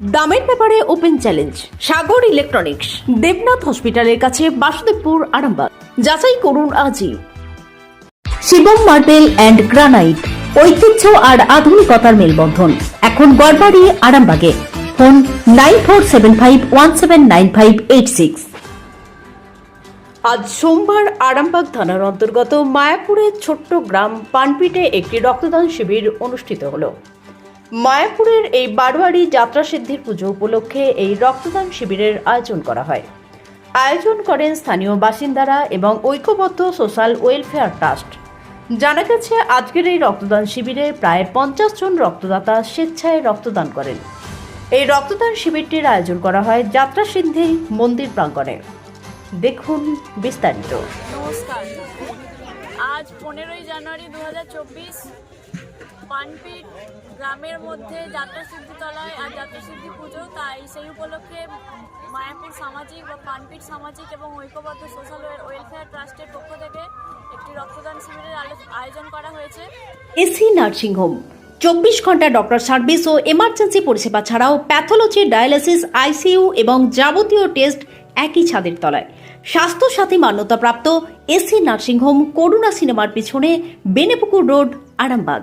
দামের ব্যাপারে open challenge, Sagar electronics, Debnath hospital কাছে বাসুদেবপুর, আরামবাগ। যাচাই করুন আজই। শিবম মার্বেল অ্যান্ড গ্রানাইট, ঐতিহ্য আর আধুনিকতার মেলবন্ধন। এখন গড়বাড়ি, আরামবাগে। Phone nine four seven five one seven nine five eight six. আজ সোমবার আরামবাগ থানার অন্তর্গত মায়াপুরের ছোট্ট গ্রাম পানপিটে একটি রক্তদান শিবির অনুষ্ঠিত হলো। মায়াপুরের এই বারোয়ারি যাত্রা সিদ্ধির পুজো উপলক্ষে এই রক্তদান শিবিরের আয়োজন করা হয়। আয়োজন করেন স্থানীয় বাসিন্দারা এবং ঐক্যবদ্ধ সোশ্যাল ওয়েলফেয়ার ট্রাস্ট। জানা গেছে, আজকের এই রক্তদান শিবিরে প্রায় পঞ্চাশ জন রক্তদাতা স্বেচ্ছায় রক্তদান করেন। এই রক্তদান শিবিরটির আয়োজন করা হয় যাত্রা সিদ্ধি মন্দির প্রাঙ্গণে। দেখুন বিস্তারিত। নমস্কার। আজ পনেরোই জানুয়ারি দু হাজার চব্বিশ পানপিট গ্রামের মধ্যে যাত্রা সিদ্ধিতলায় আর যাত্রা সিদ্ধি পুজো, তাই সেই উপলক্ষে মায়াপুর সামাজিক বা পানপিট সামাজিক এবং ঐক্যবদ্ধ সোশ্যাল ওয়েলফেয়ার ট্রাস্টের পক্ষ থেকে একটি রক্তদান শিবিরের আয়োজন করা হয়েছে। এসি নার্সিংহোম চব্বিশ ঘণ্টা ডক্টর সার্ভিস ও এমার্জেন্সি পরিষেবা ছাড়াও প্যাথোলজি, ডায়ালিসিস, আইসিইউ এবং যাবতীয় টেস্ট একই ছাদের তলায়। স্বাস্থ্যসাথী মান্যতাপ্রাপ্ত এসি নার্সিংহোম করুণা সিনেমার পিছনে বেনেপুকুর রোড, আরামবাগ।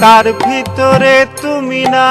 তার ভিতরে তুমি না।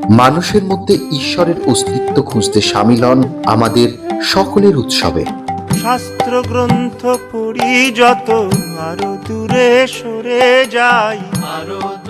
মানুষের মধ্যে ঈশ্বরের অস্তিত্ব খুঁজতে সামিল হন আমাদের সকলের উৎসবে। শাস্ত্র গ্রন্থ পড়ি যত আরও দূরে সরে যাই। আরও